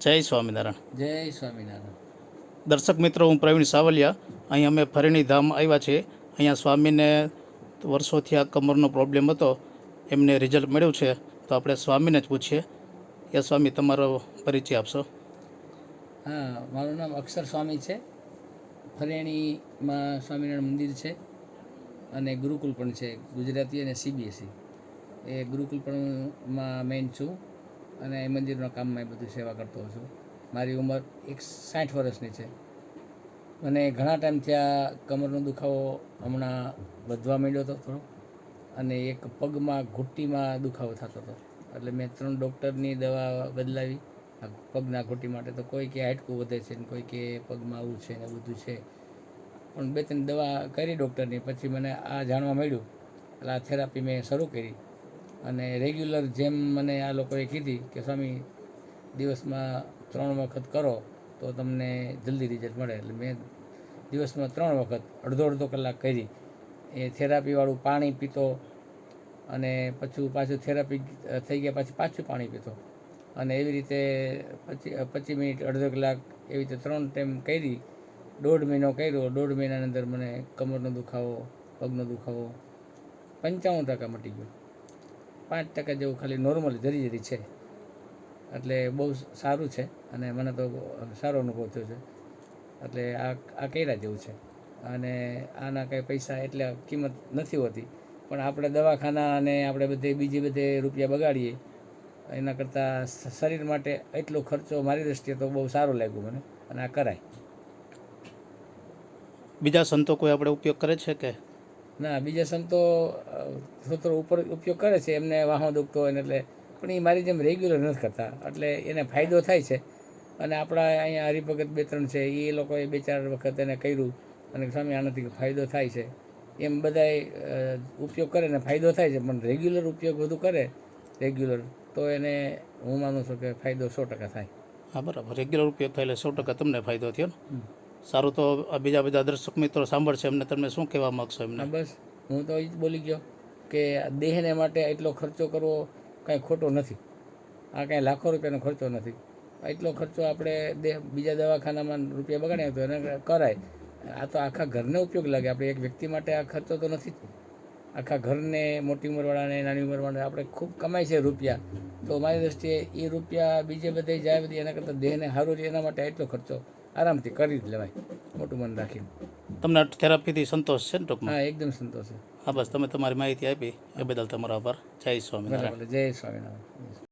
જય સ્વામિનારાયણ. જય સ્વામિનારાયણ. દર્શક મિત્રો હું પ્રવીણ સાવલિયા. અહીં અમે ફરીણી ધામ આવ્યા છીએ. અહીંયા સ્વામીને વર્ષોથી આ કમરનો પ્રોબ્લેમ હતો. એમને રિઝલ્ટ મળ્યું છે. તો આપણે સ્વામીને જ પૂછીએ. એ સ્વામી તમારો પરિચય આપશો. હા મારું નામ અક્ષર સ્વામી છે. ફરેણીમાં સ્વામિનારાયણ મંદિર છે. અને ગુરુકુલ પણ છે. ગુજરાતી અને સીબીએસઈ એ ગુરુકુલ પણ માં મેન છું. અને એ મંદિરના કામમાં એ બધું સેવા કરતો હોઉં છું. મારી ઉંમર એક સાઠ વર્ષની છે. મને ઘણા ટાઈમથી આ કમરનો દુખાવો હમણાં વધવા માંડ્યો હતો થોડો. અને એક પગમાં, ઘૂંટીમાં દુખાવો થતો હતો. એટલે મેં ત્રણ ડૉક્ટરની દવા બદલાવી. આ પગના ઘૂંટી માટે તો કોઈ કે હાડકું વધે છે ને કોઈ કે પગમાં આવું છે ને બધું છે. પણ બે ત્રણ દવા કરી ડૉક્ટરની પછી મને આ જાણવા મળ્યું. એટલે આ થેરાપી મેં શરૂ કરી. અને રેગ્યુલર જેમ મને આ લોકોએ કીધી કે, સ્વામી, દિવસમાં ત્રણ વખત કરો તો તમને જલ્દી રિઝલ્ટ મળે. એટલે મેં દિવસમાં ત્રણ વખત, અડધો અડધો કલાક કરી. એ થેરાપીવાળું પાણી પીતો અને પછી પાછું થેરાપી થઈ ગયા પછી પાછું પાણી પીતો. અને એવી રીતે પચી પચીસ મિનિટ, અડધો કલાક એવી રીતે ત્રણ ટાઈમ કરી, દોઢ મહિનો કર્યો. દોઢ મહિનાની અંદર મને કમરનો દુખાવો, પગનો દુખાવો પંચાવન ટકા મટી ગયો. પાંચ ટકા જેવું ખાલી નોર્મલ જરી જરી છે. એટલે બહુ સારું છે અને મને તો સારો અનુભવ થયો છે. એટલે આ આ કર્યા જેવું છે. અને આના કંઈ પૈસા એટલે કિંમત નથી હોતી. પણ આપણે દવાખાના અને આપણે બધે બીજી બધે રૂપિયા બગાડીએ, એના કરતાં શરીર માટે એટલો ખર્ચો મારી દ્રષ્ટિએ તો બહુ સારું લાગ્યું મને. અને આ કરાય. બીજા સંતો કોઈ આપણે ઉપયોગ કરે છે કે? ના બીજા સંતો સૂત્રો ઉપર ઉપયોગ કરે છે એમને વાહો દુખતો હોય ને એટલે. પણ એ મારી જેમ રેગ્યુલર નથી કરતા એટલે એને ફાયદો થાય છે. અને આપણા અહીંયા હરિભગત બે ત્રણ છે એ લોકોએ બે ચાર વખત એને કર્યું અને સ્વામી આનાથી ફાયદો થાય છે. એમ બધાએ ઉપયોગ કરે ને ફાયદો થાય છે પણ રેગ્યુલર ઉપયોગ બધું કરે રેગ્યુલર તો એને હું માનું છું કે ફાયદો સો ટકા થાય. હા બરાબર. રેગ્યુલર ઉપયોગ થાય એટલે સો ટકા તમને ફાયદો થયો ને. સારું તો બીજા બધા દર્શક મિત્રો સાંભળશે, એમને તમે શું કહેવા માગશો એમને? બસ. હું તો એ જ બોલી ગયો કે દેહને માટે એટલો ખર્ચો કરવો કાંઈ ખોટો નથી. આ કાંઈ લાખો રૂપિયાનો ખર્ચો નથી. એટલો ખર્ચો આપણે દેહ બીજા દવાખાનામાં રૂપિયા બગાડ્યા તો એને કરાય. આ તો આખા ઘરને ઉપયોગ લાગે. આપણે એક વ્યક્તિ માટે આ ખર્ચો તો નથી. જ આખા ઘરને, મોટી ઉંમરવાળાને, નાની ઉંમરવાળાને આપણે ખૂબ કમાય છે રૂપિયા. તો મારી દ્રષ્ટિએ એ રૂપિયા બીજે બધે જાય બધી એના કરતાં દેહને સારું રહે એના માટે એટલો ખર્ચો આરામથી કરી જ લેવાય મોટું મન રાખીને. તમને થેરાપીથી સંતોષ છે ને ટૂંકમાં? હા એકદમ સંતોષ છે. હા બસ તમે તમારી માહિતી આપી એ બદલ તમારો આભાર. જય સ્વામિનારાયણ. જય સ્વામિનારાયણ.